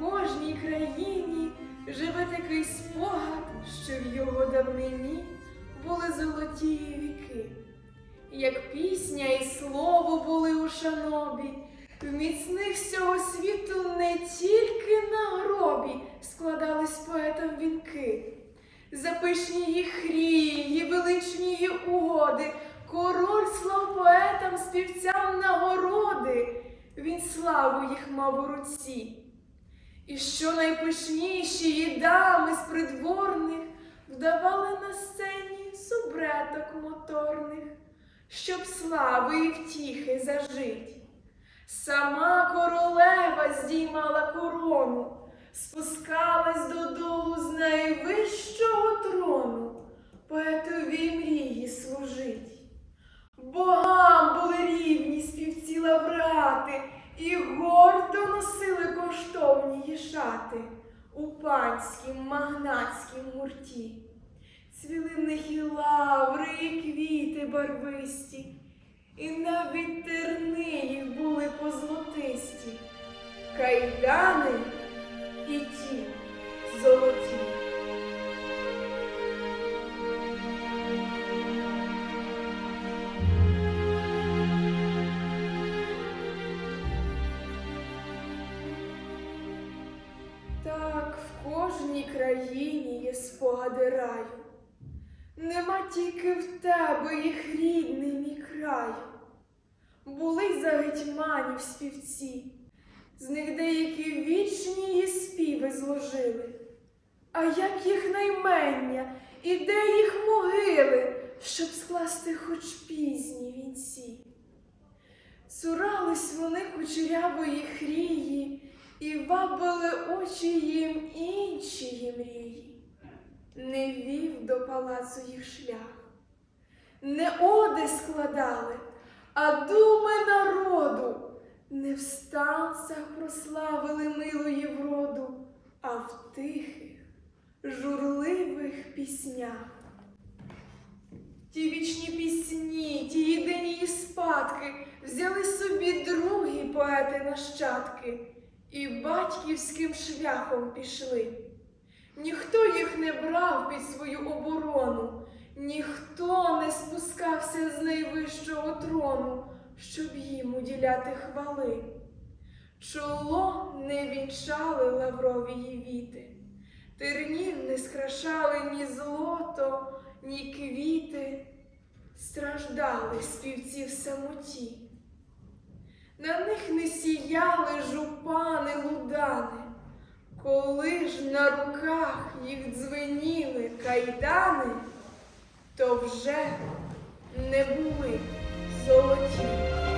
кожній країні живе такий спогад, що в його давнині були золоті віки. Як пісня і слово були у шанобі, в міцних з цього світу не тільки на гробі складались поетам вінки. За пишні їх хрії, величні її угоди, король слав поетам, співцям нагороди, славу їх мав у руці. І що найпишніші її дами з придворних вдавали на сцені субреток моторних, щоб слави і втіхи зажить. Сама королева здіймала корону, спускалась додолу з найвищого трону, поетові мрії служить. Богам були рівні співці лаврати, і гордо носили коштовні її шати у панськім магнатськім гурті. Цвіли в них і лаври, і квіти барвисті, і навіть терни їх були позлотисті, кайдани і ті золоті. Так в кожній країні є спогади раю. Нема тільки в тебе їх рідний мій край. Були й за гетьманів співці, з них деякі вічні її співи зложили. А як їх наймення і де їх могили, щоб скласти хоч пізні вінці? Цурались вони кучерявої хрії і вабили очі їм інші мрії. Не вів до палацу їх шлях, не оди складали, а думи народу не в станцях прославили милої вроду, а в тихих, журливих піснях. Ті вічні пісні, ті єдині її спадки взяли собі другі поети нащадки і батьківським шляхом пішли. Ніхто їх не брав під свою оборону, ніхто не спускався з найвищого трону, щоб їм уділяти хвали. Чоло не вінчали лаврові віти, тернів не скрашали ні злото, ні квіти, страждали співці в самоті. На них не сіяли жупани лудани, коли ж на руках їх дзвеніли кайдани, то вже не були золоті.